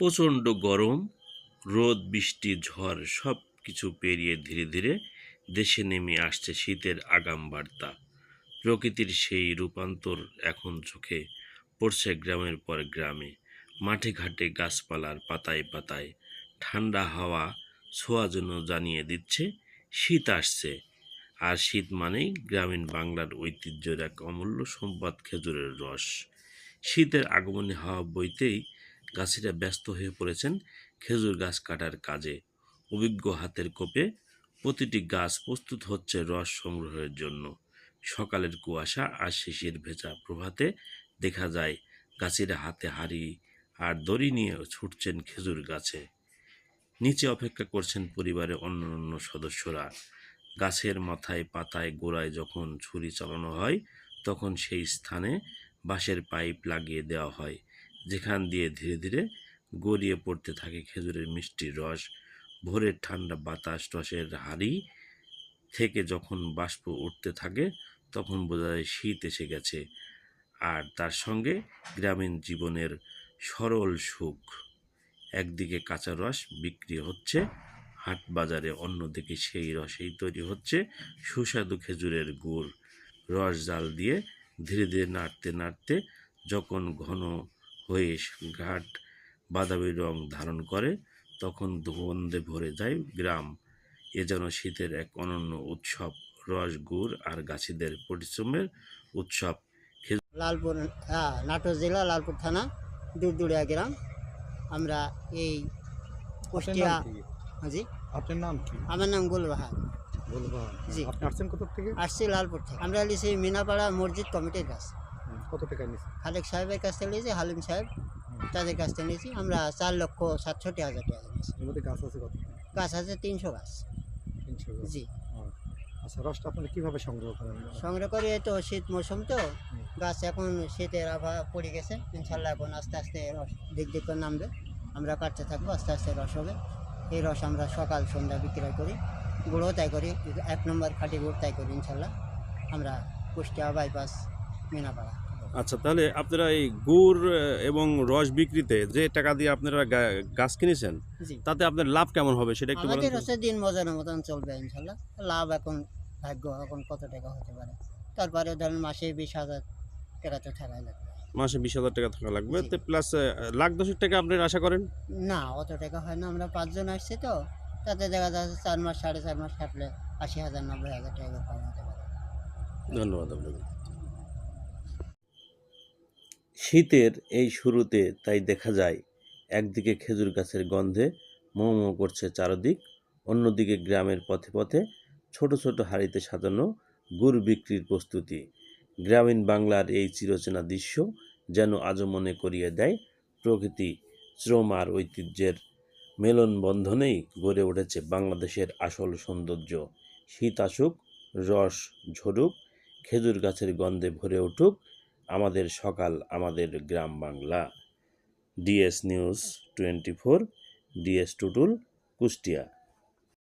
প্রচণ্ড গরম, রোদ, বৃষ্টি, ঝড় সব কিছু পেরিয়ে ধীরে ধীরে দেশে নেমে আসছে শীতের আগাম বার্তা। প্রকৃতির সেই রূপান্তর এখন চোখে পড়ছে গ্রামের পর গ্রামে। মাঠে ঘাটে গাছপালার পাতায় পাতায় ঠান্ডা হাওয়া ছোঁয়া জন্য জানিয়ে দিচ্ছে, শীত আসছে। আর শীত মানেই গ্রামীণ বাংলার ঐতিহ্যের এক অমূল্য সম্পদ খেজুরের রস। শীতের আগমনে হাওয়া বইতেই গাছিরা ব্যস্ত হয়ে পড়েছেন খেজুর গাছ কাটার কাজে। অভিজ্ঞ হাতের কোপে প্রতিটি গাছ প্রস্তুত হচ্ছে রস সংগ্রহের জন্য। সকালের কুয়াশা আর শিশির ভেজা প্রভাতে দেখা যায় গাছিরা হাতে হাড়ি আর দড়ি নিয়ে ছুটছেন খেজুর গাছে। নিচে অপেক্ষা করছেন পরিবারের অন্য অন্য সদস্যরা। গাছের মাথায় পাতায় গোড়ায় যখন ছুরি চালানো হয়, তখন সেই স্থানে বাঁশের পাইপ লাগিয়ে দেওয়া হয়। যেখান দিয়ে ধীরে ধীরে গড়িয়ে পড়তে থাকে খেজুরের মিষ্টি রস। ভোরের ঠান্ডা বাতাস, রসের হাড়ি থেকে যখন বাষ্প উঠতে থাকে, তখন বোঝা যায় শীত এসে গেছে। আর তার সঙ্গে গ্রামীণ জীবনের সরল সুখ। একদিকে কাঁচা রস বিক্রি হচ্ছে, হাট বাজারে অন্যদিকে সেই রসেই তৈরি হচ্ছে সুস্বাদু খেজুরের গুড়। রস জাল দিয়ে ধীরে ধীরে নাড়তে নাড়তে যখন ঘন হয়ে ঘাট বাদামি রং ধারণ করে তখন দুগন্ধে ভরে যায় গ্রাম। এ যেন শীতের এক অনন্য উৎসব রস গুড় আর গাছিদের পরিশ্রমের উৎসব। লালপুর হ্যাঁ নাটোর জেলা লালপুর থানা দুরদুড়িয়া গ্রাম। আমরা এই আপনার কুষ্টিয়া নাম জি। আপনার নাম কি? আমার নাম গুলবাহার। বলব জি। আপনি আসছেন কত থেকে? আসছি লালপুর থেকে। আমরা লিখছি মিনাপাড়া মসজিদ কমিটির কাছে। কত টাকা নিয়েছেন খালেক সাহেবের কাছ থেকে নিয়েছি হালিম সাহেব তাদের কাছ থেকে নিয়েছি আমরা চার লক্ষ সাতষট্টি হাজার টাকা নিয়েছি। এর মধ্যে গাছ আছে কত? গাছ আছে তিনশো গাছ। তিনশো জি। আচ্ছা রসটা আপনারা কীভাবে সংগ্রহ করেন? সংগ্রহ করি এই তো শীত মৌসুম তো। গাছ এখন শীতের আবহাওয়া পড়ে গেছে ইনশাল্লাহ এখন আস্তে আস্তে রস দিক দিক করে নামবে। আমরা কাটতে থাকব আস্তে আস্তে রস হবে। এই রস আমরা সকাল সন্ধ্যা বিক্রয় করি গুঁড়ো তাই করি এক নম্বর খাঁটি গুড় তাই করি ইনশাল্লাহ। আমরা কুষ্টিয়া বাইপাস মিনাপাড়া। আচ্ছা তাহলে আপনারা এই গুড় এবং রস বিক্রিতে যে টাকা দিয়ে আপনারা গাছ কিনেছেন তাতে আপনার লাভ কেমন হবে সেটা একটু বলেন। হচ্ছে দিন মজার মতন চলবে ইনশাল্লাহ লাভ এখন ভাগ্য এখন কত টাকা হতে পারে। তারপরে ধরেন মাসে বিশ হাজার টাকা তো থাকাই লাগবে। মাসে বিশ হাজার টাকা থাকা লাগবে। তো প্লাস লাখ দশেক টাকা আপনি আশা করেন? না অত টাকা হয় না। আমরা পাঁচজন আসছি তো। তাতে দেখা যাচ্ছে চার মাস সাড়ে চার মাস থাকলে আশি হাজার নব্বই হাজার টাকা পাওয়া যেতে পারে। ধন্যবাদ আপনাকে শীতের এই শুরুতে তাই দেখা যায়, একদিকে খেজুর গাছের গন্ধে মোঁ মোঁ করছে চারদিক, অন্যদিকে গ্রামের পথে পথে ছোট ছোট হাঁড়িতে সাজানো গুড় বিক্রির প্রস্তুতি। গ্রামীণ বাংলার এই চিরচেনা দৃশ্য যেন আজও মনে করিয়ে দেয় প্রকৃতি, শ্রম আর ঐতিহ্যের মেলনবন্ধনেই গড়ে উঠেছে বাংলাদেশের আসল সৌন্দর্য। শীত আসুক, রস ঝরুক, খেজুর গাছের গন্ধে ভরে উঠুক আমাদের সকাল আমাদের গ্রাম Bangla. DS news twenty four DS Tutul Kushtia.